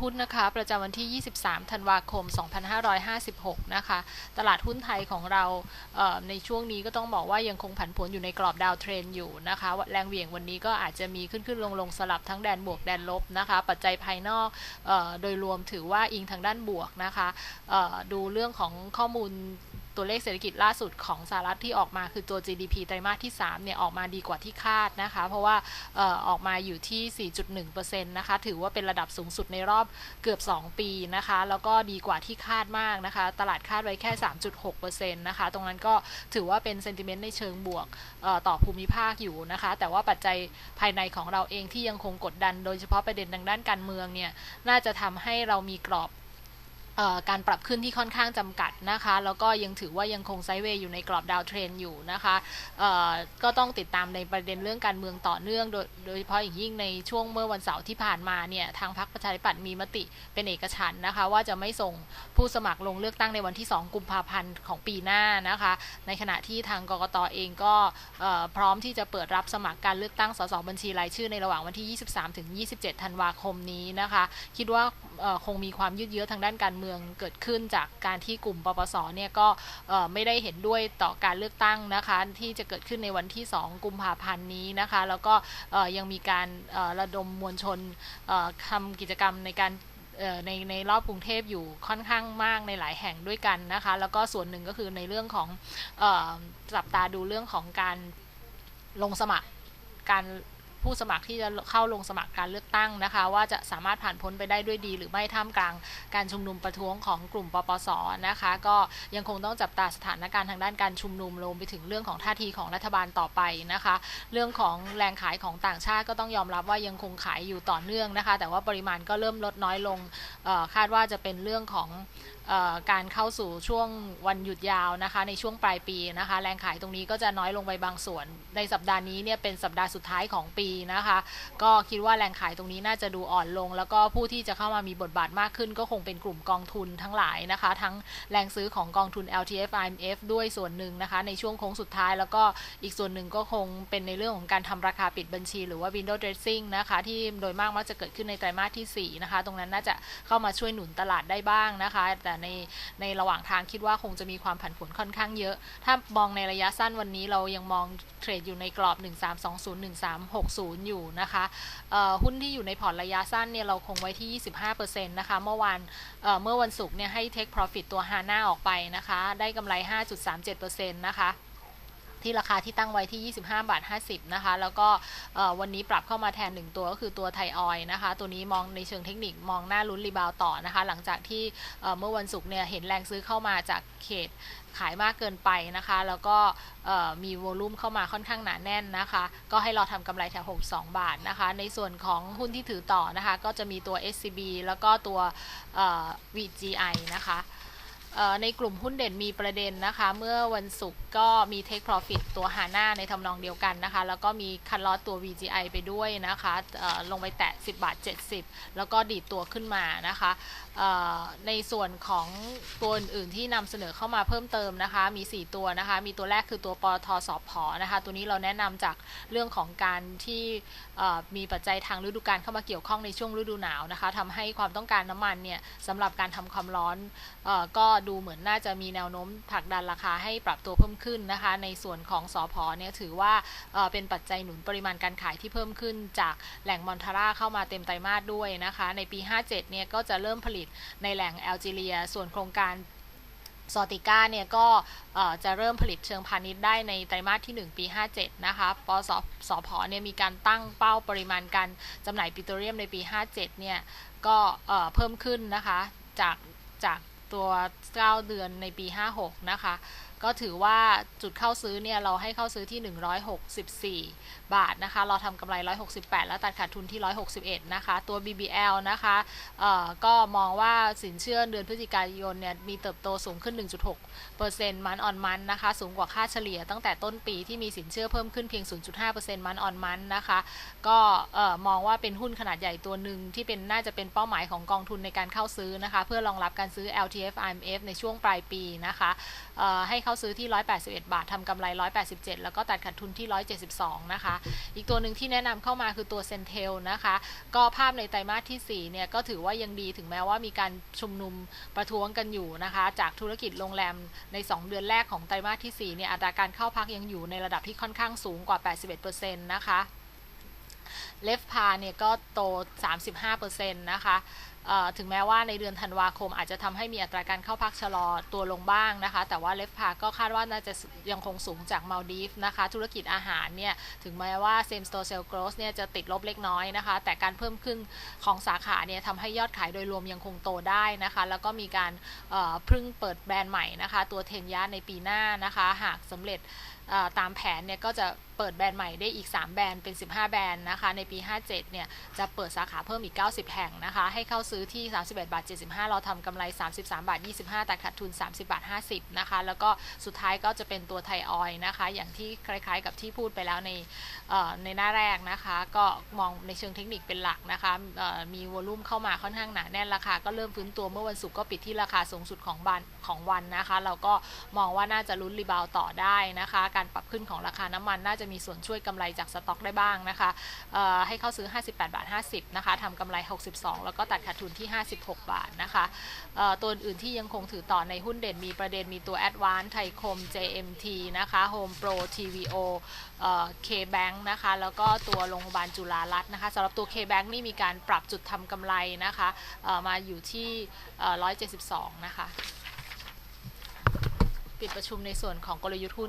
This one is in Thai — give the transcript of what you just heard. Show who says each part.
Speaker 1: หุ้นนะคะประจำวันที่ 23 ธันวาคม 2556 นะคะ ตลาดหุ้นไทยของเราเในช่วงนี้ก็ต้องบอกว่ายังคงผันผวนอยู่ในกรอบดาวเทรนอยู่นะคะ แรงเหวี่ยงวันนี้ก็อาจจะมีขึ้นขึ้นลงลงสลับทั้งแดนบวกแดนลบนะคะ ปัจจัยภายนอกอโดยรวมถือว่าอิงทางด้านบวกนะคะดูเรื่องของข้อมูล ตัวเลขเศรษฐกิจล่าสุดของสหรัฐที่ออกมาคือตัว GDP ไตรมาสที่3เนี่ยออกมาดีกว่าที่คาดนะคะ เพราะว่าออออกมาอยู่ที่ 4.1%นะคะ ถือว่าเป็นระดับสูงสุดในรอบเกือบ 2 ปีนะคะ แล้วก็ดีกว่าที่คาดมากนะคะ ตลาดคาดไว้แค่ 3.6%นะคะ ตรงนั้นก็ถือว่าเป็นเซนติเมนต์ในเชิงบวกต่อภูมิภาคอยู่นะคะ แต่ว่าปัจจัยภายในของเราเองที่ยังคงกดดัน โดยเฉพาะประเด็นทางด้านการเมืองเนี่ย น่าจะทำให้เรามีกรอบ การปรับขึ้นที่ค่อนข้างจำกัดนะคะ แล้วก็ยังถือว่ายังคงไซเวย์อยู่ในกรอบดาวเทรนอยู่นะคะก็ต้องติดตามในประเด็นเรื่องการเมืองต่อเนื่อง โดยโดยเฉพาะอย่างยิ่งในช่วงเมื่อวันเสาร์ที่ผ่านมาเนี่ยทางพรรคประชาธิปัตย์มีมติเป็นเอกฉันท์นะคะ ว่าจะไม่ส่งผู้สมัครลงเลือกตั้งในวันที่ 2 กุมภาพันธ์ของปีหน้านะคะ ในขณะที่ทางกกตเองก็พร้อมที่จะเปิดรับสมัครการเลือกตั้งสสบัญชีรายชื่อในระหว่างวันที่ 23-27 ธันวาคมนี้นะคะ คิดว่า คงมีความยืดเยื้อทางด้านการเมืองเกิดขึ้นจากการที่กลุ่มปปสเนี่ยก็ไม่ได้เห็นด้วยต่อการเลือกตั้งนะคะ ที่จะเกิดขึ้นในวันที่ 2 กุมภาพันธ์นี้นะคะ แล้วก็ยังมีการระดมมวลชนทำกิจกรรมในการในในรอบกรุงเทพอยู่ค่อนข้างมากในหลายแห่งด้วยกันนะคะ แล้วก็ส่วนหนึ่งก็คือในเรื่องของจับตาดูเรื่องของการลงสมัครการ ผู้สมัครที่จะเข้าลงสมัครการเลือกตั้งนะคะ ว่าจะสามารถผ่านพ้นไปได้ด้วยดี หรือไม่ท่ามกลางการชุมนุมประท้วงของกลุ่มปปสนะคะ ก็ยังคงต้องจับตาสถานการณ์ทางด้านการชุมนุมรวมไปถึงเรื่องของท่าทีของรัฐบาลต่อไปนะคะ เรื่องของแรงขายของต่างชาติก็ต้องยอมรับว่ายังคงขายอยู่ต่อเนื่องนะคะ แต่ว่าปริมาณก็เริ่มลดน้อยลงคาดว่าจะเป็นเรื่องของการเข้าสู่ช่วงวันหยุดยาวนะคะ ในช่วงปลายปีนะคะ แรงขายตรงนี้ก็จะน้อยลงไปบางส่วน ในสัปดาห์นี้เนี่ยเป็นสัปดาห์สุดท้ายของปีนะคะ ก็คิดว่าแรงขายตรงนี้น่าจะดูอ่อนลง แล้วก็ผู้ที่จะเข้ามามีบทบาทมากขึ้น ก็คงเป็นกลุ่มกองทุนทั้งหลายนะคะ ทั้งแรงซื้อของกองทุน LTF IMF ด้วยส่วนหนึ่งนะคะ ในช่วงโค้งสุดท้าย แล้วก็อีกส่วนหนึ่งก็คงเป็นในเรื่องของการทำราคาปิดบัญชี หรือว่า window dressing นะคะ ที่โดยมากมักจะเกิดขึ้นในไตรมาสที่4นะคะตรงนั้นน่าจะเข้ามาช่วยหนุนตลาดได้บ้างนะคะ แต่ในในระหว่างทางคิดว่าคงจะมีความผันผวนค่อนข้างเยอะ ถ้ามองในระยะสั้นวันนี้เรายังมองเทรดอยู่ในกรอบ 1320-1360 อยู่นะคะเอ่อหุ้นที่อยู่ในพอร์ตระยะสั้นเนี่ยเราคงไว้ที่ 25%นะคะ เมื่อวานเเมื่อวันศุกร์เนี่ยให้ take profit ตัวฮาน่าออกไปนะคะ ได้กำไร 5.37%นะคะ ที่ราคาที่ตั้งไว้ที่ 25 บาท 50 นะคะ แล้วก็วันนี้ปรับเข้ามาแทน 1 ตัวก็คือตัวไทยออยนะคะ ตัวนี้มองในเชิงเทคนิคมองหน้าลุ้นรีบาวต่อนะคะ หลังจากที่เมื่อวันศุกร์เนี่ยเห็นแรงซื้อเข้ามาจากเขตขายมากเกินไปนะคะ แล้วก็มีโวลุ่มเข้ามาค่อนข้างหนาแน่นนะคะ ก็ให้รอทำกำไรแถว 62 บาทนะคะ ในส่วนของหุ้นที่ถือต่อนะคะ ก็จะมีตัว SCB แล้วก็ตัว VGI นะคะ ในกลุ่มหุ้นเด่นมีประเด็นนะคะ เมื่อวันศุกร์ก็มี Take Profit ตัว HANA ในทำนองเดียวกันนะคะ แล้วก็มีคันลอตตัว VGI ไปด้วยนะคะลงไปแตะ 10 บาท 70 แล้วก็ดีดตัวขึ้นมานะคะในส่วนของตัวอื่นๆที่นำเสนอเข้ามาเพิ่มเติมนะคะ มี 4 ตัวนะคะ มีตัวแรกคือตัวปตทสอบพนะคะ ตัวนี้เราแนะนำจากเรื่องของการที่มีปัจจัยทางฤดูกาลเข้ามาเกี่ยวข้องในช่วงฤดูหนาวนะคะทำให้ความต้องการน้ำมันเนี่ยสำหรับการทำความร้อนออก็ดูเหมือนน่าจะมีแนวโน้มผลักดันราคาให้ปรับตัวเพิ่มขึ้นนะคะ ในส่วนของสอพอเนี่ยถือว่าเป็นปัจจัยหนุนปริมาณการขายที่เพิ่มขึ้นจากแหล่งมอนทาร่าเข้ามาเต็มไตรมาสด้วยนะคะ ในปี 57 เนี่ยก็จะเริ่มผลิตในแหล่งแอลจีเรีย ส่วนโครงการซอติก้าเนี่ยก็จะเริ่มผลิตเชิงพาณิชย์ได้ในไตรมาสที่ 1 ปี 57 นะคะปสสพเนี่ยมีการตั้งเป้าปริมาณการจำหน่ายปิโตรเลียมในปี 57 เนี่ยก็เพิ่มขึ้นนะคะจากจาก ตัว 9 เดือนในปี 56 นะคะก็ถือว่าจุดเข้าซื้อเนี่ยเราให้เข้าซื้อที่ 164 บาทนะคะ เราทำกำไร 168 แล้วตัดขาดทุนที่ 161 นะคะ ตัว BBL นะคะเอ่อก็มองว่าสินเชื่อเดือนพฤศจิกายนเนี่ยมีเติบโตสูงขึ้น 1.6%มันออนมันนะคะ สูงกว่าค่าเฉลี่ยตั้งแต่ต้นปีที่มีสินเชื่อเพิ่มขึ้นเพียง 0.5%มันออนมันนะคะ ก็เอ่อมองว่าเป็นหุ้นขนาดใหญ่ตัวหนึ่งที่เป็นน่าจะเป็นเป้าหมายของกองทุนในการเข้าซื้อนะคะ เพื่อรองรับการซื้อ LTF IMF ในช่วงปลายปีนะคะเอ่อให้เข้าซื้อที่ 181 บาททำกำไร 187 แล้วก็ตัดขาดทุนที่ 172 นะคะ อีกตัวหนึ่งที่แนะนำเข้ามาคือตัวเซนเทลนะคะ ก็ภาพในไตรมาสที่4เนี่ยก็ถือว่ายังดีถึงแม้ว่ามีการชุมนุมประท้วงกันอยู่นะคะ จากธุรกิจโรงแรมใน 2 เดือนแรกของไตรมาสที่4เนี่ยอัตราการเข้าพักยังอยู่ในระดับที่ค่อนข้างสูงกว่า 81%นะคะเลฟพาเนี่ยก็โต 35%นะคะเอ่อ ถึงแม้ว่าในเดือนธันวาคมอาจจะทำให้มีอัตราการเข้าพักชะลอตัวลงบ้างนะคะ แต่ว่าเลฟพาก็คาดว่าน่าจะยังคงสูงจากมาลดีฟนะคะ ธุรกิจอาหารเนี่ย ถึงแม้ว่า same store sales growth เนี่ยจะติดลบเล็กน้อยนะคะ แต่การเพิ่มขึ้นของสาขาเนี่ยทำให้ยอดขายโดยรวมยังคงโตได้นะคะ แล้วก็มีการพึ่งเปิดแบรนด์ใหม่นะคะ ตัวเทนยาในปีหน้านะคะ หากสำเร็จ ตามแผนเนี่ยก็จะเปิดแบรนด์ใหม่ได้อีก 3 แบรนด์เป็น 15 แบรนด์นะคะ ในปี 57 เนี่ย จะเปิดสาขาเพิ่มอีก 90 แห่งนะคะ ให้เข้าซื้อที่ 31 บาท 75 เราทำกำไร 33 บาท 25 แต่ขาดทุน 30 บาท 50 นะคะ แล้วก็สุดท้ายก็จะเป็นตัวไทยออยนะคะ อย่างที่คล้ายๆกับที่พูดไปแล้วในในหน้าแรกนะคะ ก็มองในเชิงเทคนิคเป็นหลักนะคะมีวอลุ่มเข้ามาค่อนข้างหนาแน่นราคาก็เริ่มฟื้นตัวเมื่อวันศุกร์ก็ปิดที่ราคาสูงสุดของบันของวันนะคะ เราก็มองว่าน่าจะลุ้นรีบาวต่อได้นะคะการปรับขึ้นของราคาน้ำมัน น่าจะมีส่วนช่วยกำไรจากสต็อกได้บ้างนะคะให้เข้าซื้อ 58 บาท 50 นะคะทำกำไร 62 แล้วก็ตัดขาดทุนที่ 56 บาทนะคะตัวอื่นที่ยังคงถือต่อในหุ้นเด่นมีประเด็นมีตัว a d v a n c e ไทยคม JMT นะคะ Home Pro TVO เอ่อ K-Bank นะคะแล้วก็ตัวโรงพยาบาลจุฬารัตน์นะคะสำหรับตัว K-Bank นี่มีการปรับจุดทำกำไรนะคะมาอยู่ที่เอ่อ172 นะคะ ปิดประชุมในส่วนของกลยุทธ์หุ้น